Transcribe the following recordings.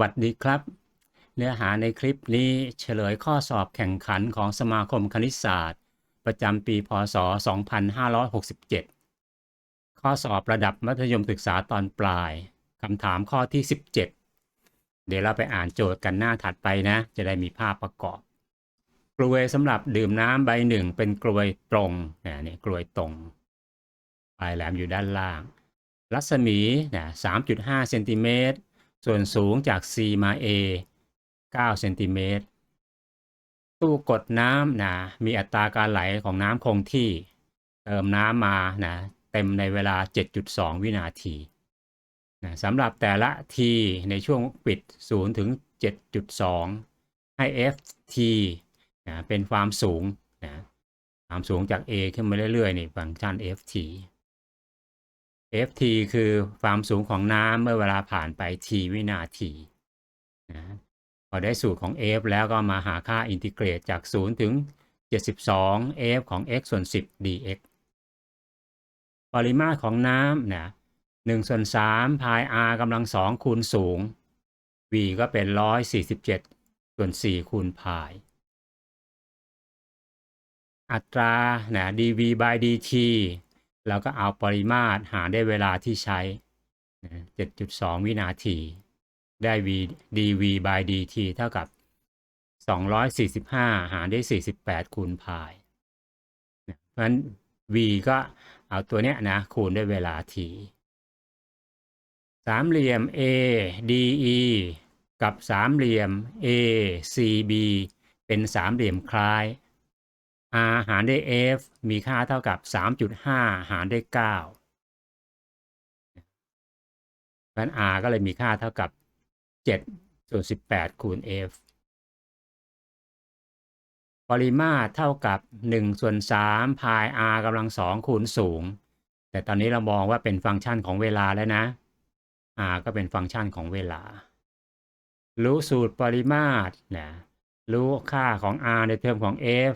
วัสดีครับ เนื้อหาในคลิปนี้เฉลยข้อสอบแข่งขันของสมาคมคณิตศาสตร์ ประจำปีพศ 2567 ข้อสอบระดับมัธยมศึกษาตอนปลายคำถามข้อที่ 17 เดี๋ยวเราไปอ่านโจทย์กันหน้าถัดไปนะ จะได้มีภาพประกอบ กลวยสำหรับดื่มน้ำใบหนึ่งเป็นกลวยตรงนี่กลวยตรงปลายแหลมอยู่ด้านล่าง รัศมีนะ3.5เซนติเมตร ส่วนสูงจาก C มา A 9เซนติเมตร ตู้กดน้ำนะมีอัตราการไหลของน้ำคงที่ เติมน้ำมานะเต็มในเวลา 7.2 วินาทีนะสำหรับแต่ละ t ในช่วงปิด 0 ถึง 7.2 ให้ ft นะเป็นความสูงนะความสูงจาก a ขึ้นมาเรื่อยๆนี่ฟังก์ชัน ft ft คือความสูงของน้ำเมื่อเวลาผ่านไป t วินาทีนะพอได้สูตรของ f แล้วก็มาหาค่าอินทิเกรตจาก 0 ถึง 72 f ของ x ส่วน 10 dx ปริมาตรของน้ำนะ1ส่วน3พาย r กำลัง 2 คูณสูง v ก็เป็น 147 ส่วน 4 คูณพาย อัตรานะ dv by dt เราก็เอาปริมาตรหารได้เวลาที่ใช้ 7.2 วินาที ได้ v dv by dt เท่ากับ 245 หารได้48 คูณพายเพราะฉะนั้น v ก็เอาตัวเนี้ยนะ คูณด้วยเวลา t สามเหลี่ยม A DE กับสามเหลี่ยม ACB เป็นสามเหลี่ยมคล้าย r หารด้วย f มีค่าเท่ากับ 3.5 หารด้วย9เพราะนั้น r ก็เลยมีค่าเท่ากับ7ส่วน18 คูณ f ปริมาตรเท่ากับ1ส่วน3พาย r กำลัง 2 คูณสูง แต่ตอนนี้เรามองว่าเป็นฟังก์ชันของเวลาแล้วนะ r ก็เป็นฟังก์ชันของเวลา รู้สูตรปริมาตรนะรู้ค่าของ r ในเทอมของ f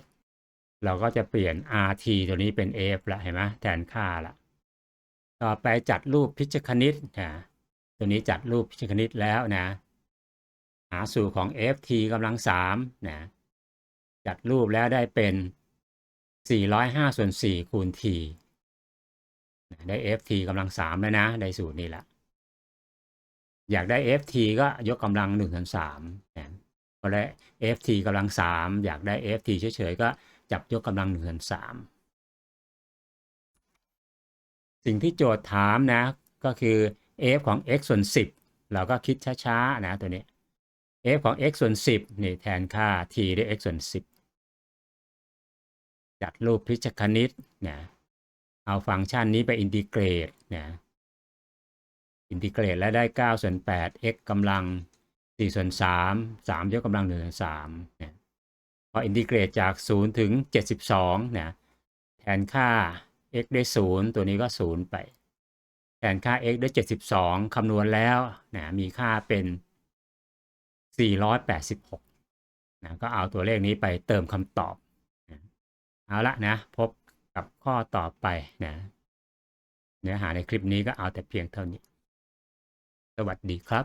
เราก็จะเปลี่ยน rt ตัวนี้เป็น f ละเห็นไหมแทนค่าละต่อไปจัดรูปพิชคณิตนะตัวนี้จัดรูปพิชคณิตแล้วนะ หาสูตรของ ft กำลัง3นะจัดรูปแล้วได้เป็น 405ส่วน4คูณ t ได้ ft กำลัง3แล้วนะได้สูตรนี้ละอยากได้ ft ก็ยกกำลัง1ส่วน3นะพอได้ ft กำลัง3อยากได้ ft เฉยๆก็ จับยกกำลังหนึ่งส่วนสามสิ่งที่โจทย์ถามนะก็คือ f ของ x ส่วน 10 เราก็คิดช้าๆนะตัวนี้ f ของ x ส่วน 10นี่แทนค่า t ด้วย x ส่วน 10 จัดรูปพิชคณิตนะเอาฟังก์ชันนี้ไปอินทิเกรตนะอินทิเกรตแล้วได้ 9 ส่วน 8 x กำลัง 4 ส่วน 3 3 ยกกำลัง1ส่วน3นะ พออินทิเกรตจาก 0 ถึง 72นะแทนค่า x ได้ 0 ตัวนี้ก็ 0 ไป แทนค่า x ได้ 72 คำนวณแล้วนะมีค่าเป็น 486นะก็เอาตัวเลขนี้ไปเติมคำตอบนะเอาละนะ พบกับข้อต่อไปนะเนื้อหาในคลิปนี้ก็เอาแต่เพียงเท่านี้ สวัสดีครับ